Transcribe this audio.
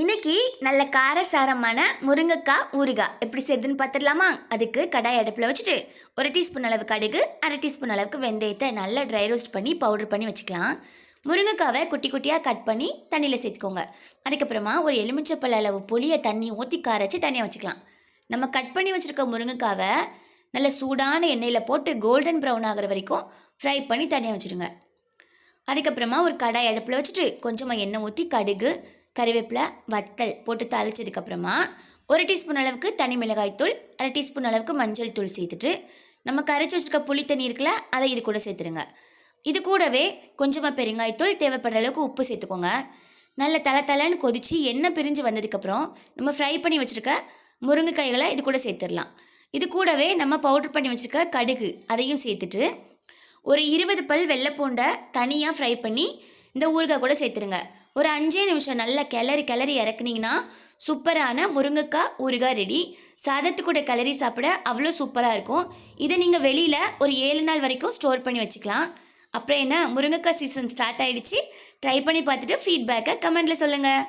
இன்னைக்கு நல்ல காரசாரமான முருங்கைக்காய் ஊறுகாய். எப்படி செய்யுதுன்னு பார்த்துடலாமா அதுக்கு கடாய் அடுப்பில் வச்சுட்டு ஒரு டீஸ்பூன் அளவு கடுகு அரை டீஸ்பூன் அளவுக்கு வெந்தயத்தை நல்லா ட்ரை ரோஸ்ட் பண்ணி பவுடர் பண்ணி வச்சுக்கலாம். முருங்கைக்காவை குட்டி குட்டியாக கட் பண்ணி தண்ணியில் சேர்த்துக்கோங்க. அதுக்கப்புறமா ஒரு எலுமிச்சப்பழ அளவு புளியை தண்ணி ஊற்றி காரைச்சி தனியாக வச்சுக்கலாம். நம்ம கட் பண்ணி வச்சுருக்க முருங்கைக்காவை நல்ல சூடான எண்ணெயில் போட்டு கோல்டன் ப்ரௌன் ஆகிற வரைக்கும் ஃப்ரை பண்ணி தனியாக வச்சுருங்க. அதுக்கப்புறமா ஒரு கடாய் அடுப்பில் வச்சுட்டு கொஞ்சமாக எண்ணெய் ஊற்றி கடுகு கறிவேப்பிலை வத்தல் போட்டு தாளிச்சதுக்கப்புறமா ஒரு டீஸ்பூன் அளவுக்கு தனி மிளகாய்த்தூள் அரை டீஸ்பூன் அளவுக்கு மஞ்சள் தூள் சேர்த்துட்டு நம்ம கரைச்சி வச்சுருக்க புளி தண்ணி இருக்குல்ல அதை இது கூட சேர்த்துருங்க. இது கூடவே கொஞ்சமாக பெருங்காயத்தூள் தேவைப்படுற அளவுக்கு உப்பு சேர்த்துக்கோங்க. நல்ல தலை தலைன்னு கொதித்து எண்ணெய் பிரிஞ்சு வந்ததுக்கப்புறம் நம்ம ஃப்ரை பண்ணி வச்சுருக்க முருங்கைக்காய்களை இது கூட சேர்த்துடலாம். இது கூடவே நம்ம பவுடர் பண்ணி வச்சுருக்க கடுகு அதையும் சேர்த்துட்டு ஒரு இருபது பல் வெள்ளைப்பூண்டை தனியாக ஃப்ரை பண்ணி இந்த ஊறுகாய் கூட சேர்த்துருங்க. ஒரு அஞ்சே நிமிஷம் நல்லா கிளறி கிளறி இறக்குனீங்கன்னா சூப்பரான முருங்கைக்காய் ஊறுகாய் ரெடி சாதத்து கூட கிளறி சாப்பிட அவ்வளோ சூப்பராக இருக்கும். இதை நீங்கள் வெளியில் ஒரு ஏழு நாள் வரைக்கும் ஸ்டோர் பண்ணி வச்சுக்கலாம். அப்புறம் என்ன முருங்கைக்காய் சீசன் ஸ்டார்ட் ஆகிடுச்சி ட்ரை பண்ணி பார்த்துட்டு ஃபீட்பேக்கை கமெண்ட்டில் சொல்லுங்கள்